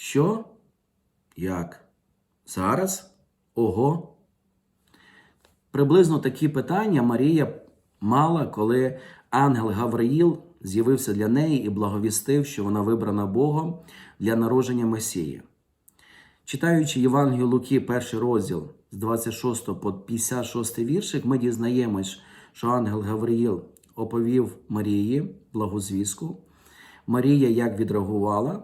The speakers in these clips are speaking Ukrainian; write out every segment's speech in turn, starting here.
Що? Як? Зараз? Ого? Приблизно такі питання Марія мала, коли ангел Гавриїл з'явився для неї і благовістив, що вона вибрана Богом для народження Месії. Читаючи Євангелію Луки, перший розділ з 26 по 56 віршик, ми дізнаємось, що ангел Гавриїл оповів Марії благозвістку. Марія як відреагувала,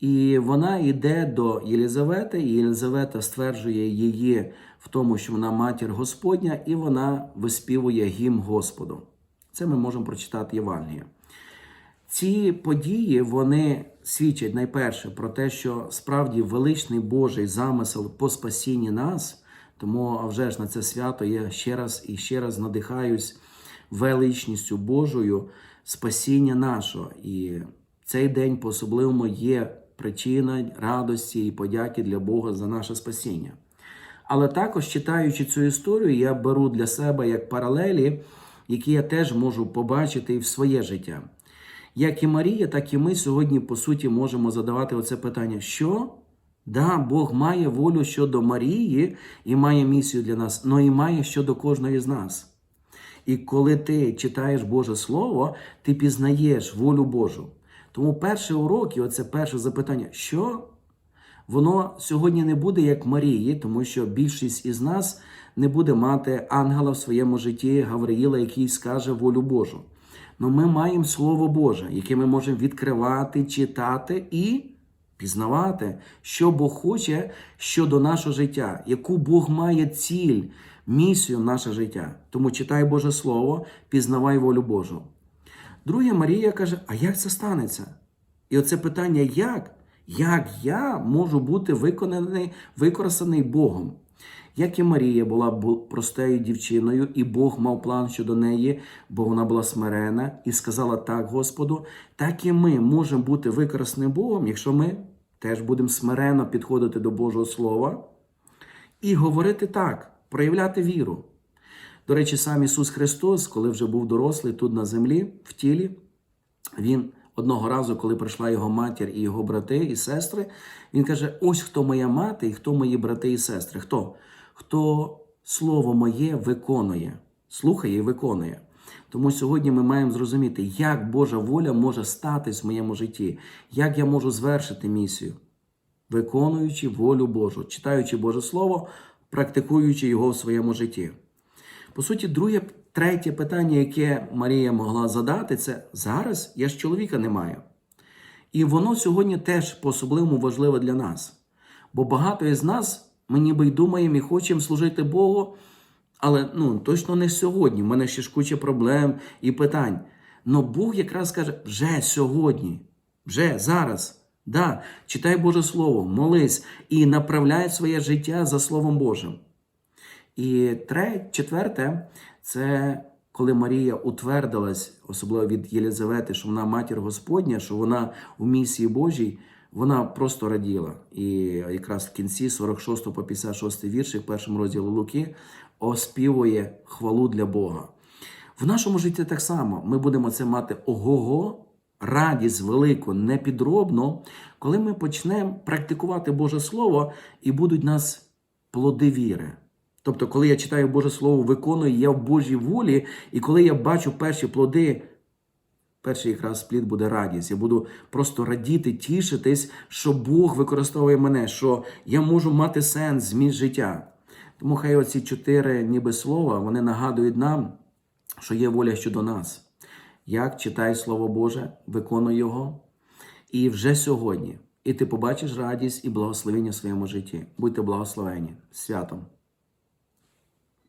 і вона йде до Єлізавети, і Єлізавета стверджує її в тому, що вона матір Господня, і вона виспівує гімн Господу. Це ми можемо прочитати Євангелія. Ці події вони свідчать найперше про те, що справді величний Божий замисел по спасінні нас. Тому, а вже ж на це свято я ще раз і ще раз надихаюсь величністю Божою спасіння нашого. І цей день по особливому є причина радості і подяки для Бога за наше спасіння. Але також, читаючи цю історію, я беру для себе як паралелі, які я теж можу побачити і в своє життя. Як і Марія, так і ми сьогодні, по суті, можемо задавати оце питання: що? Да, Бог має волю щодо Марії і має місію для нас, але і має щодо кожної з нас. І коли ти читаєш Боже Слово, ти пізнаєш волю Божу. Тому перший урок, і оце перше запитання, що? Воно сьогодні не буде як Марії, тому що більшість із нас не буде мати ангела в своєму житті Гавриїла, який скаже волю Божу. Но ми маємо Слово Боже, яке ми можемо відкривати, читати і пізнавати, що Бог хоче щодо нашого життя, яку Бог має ціль, місію в наше життя. Тому читай Боже Слово, пізнавай волю Божу. Друге, Марія каже: а як це станеться? І оце питання, як? Як я можу бути виконаний, використаний Богом? Як і Марія була простою дівчиною, і Бог мав план щодо неї, бо вона була смирена і сказала так Господу, так і ми можемо бути використані Богом, якщо ми теж будемо смирено підходити до Божого Слова і говорити так, проявляти віру. До речі, сам Ісус Христос, коли вже був дорослий тут на землі, в тілі, Він одного разу, коли прийшла його матір і його брати і сестри, він каже: ось хто моя мати і хто мої брати і сестри. Хто? Хто слово моє виконує, слухає і виконує. Тому сьогодні ми маємо зрозуміти, як Божа воля може статись в моєму житті, як я можу звершити місію, виконуючи волю Божу, читаючи Боже Слово, практикуючи його в своєму житті. По суті, друге, третє питання, яке Марія могла задати, це зараз я ж чоловіка не маю. І воно сьогодні теж по-особливому важливе для нас. Бо багато із нас, ми ніби й думаємо і хочемо служити Богу, але ну, точно не сьогодні. У мене ще ж куча проблем і питань. Но Бог якраз каже, вже сьогодні, вже зараз. Да, читай Боже Слово, молись і направляй своє життя за Словом Божим. І третє, четверте, це коли Марія утвердилась, особливо від Єлізавети, що вона матір Господня, що вона у місії Божій, вона просто раділа. І якраз в кінці 46 по 56 вірші, в першому розділі Луки, оспівує хвалу для Бога. В нашому житті так само ми будемо це мати ого-го, радість велику, непідробну, коли ми почнемо практикувати Боже Слово і будуть нас плоди віри. Тобто, коли я читаю Боже Слово, виконую я в Божій волі, і коли я бачу перші плоди, перший якраз плід буде радість. Я буду просто радіти, тішитись, що Бог використовує мене, що я можу мати сенс, зміст життя. Тому хай оці чотири ніби слова вони нагадують нам, що є воля щодо нас. Як читай Слово Боже, виконуй його. І вже сьогодні. І ти побачиш радість і благословення в своєму житті. Будьте благословені святом!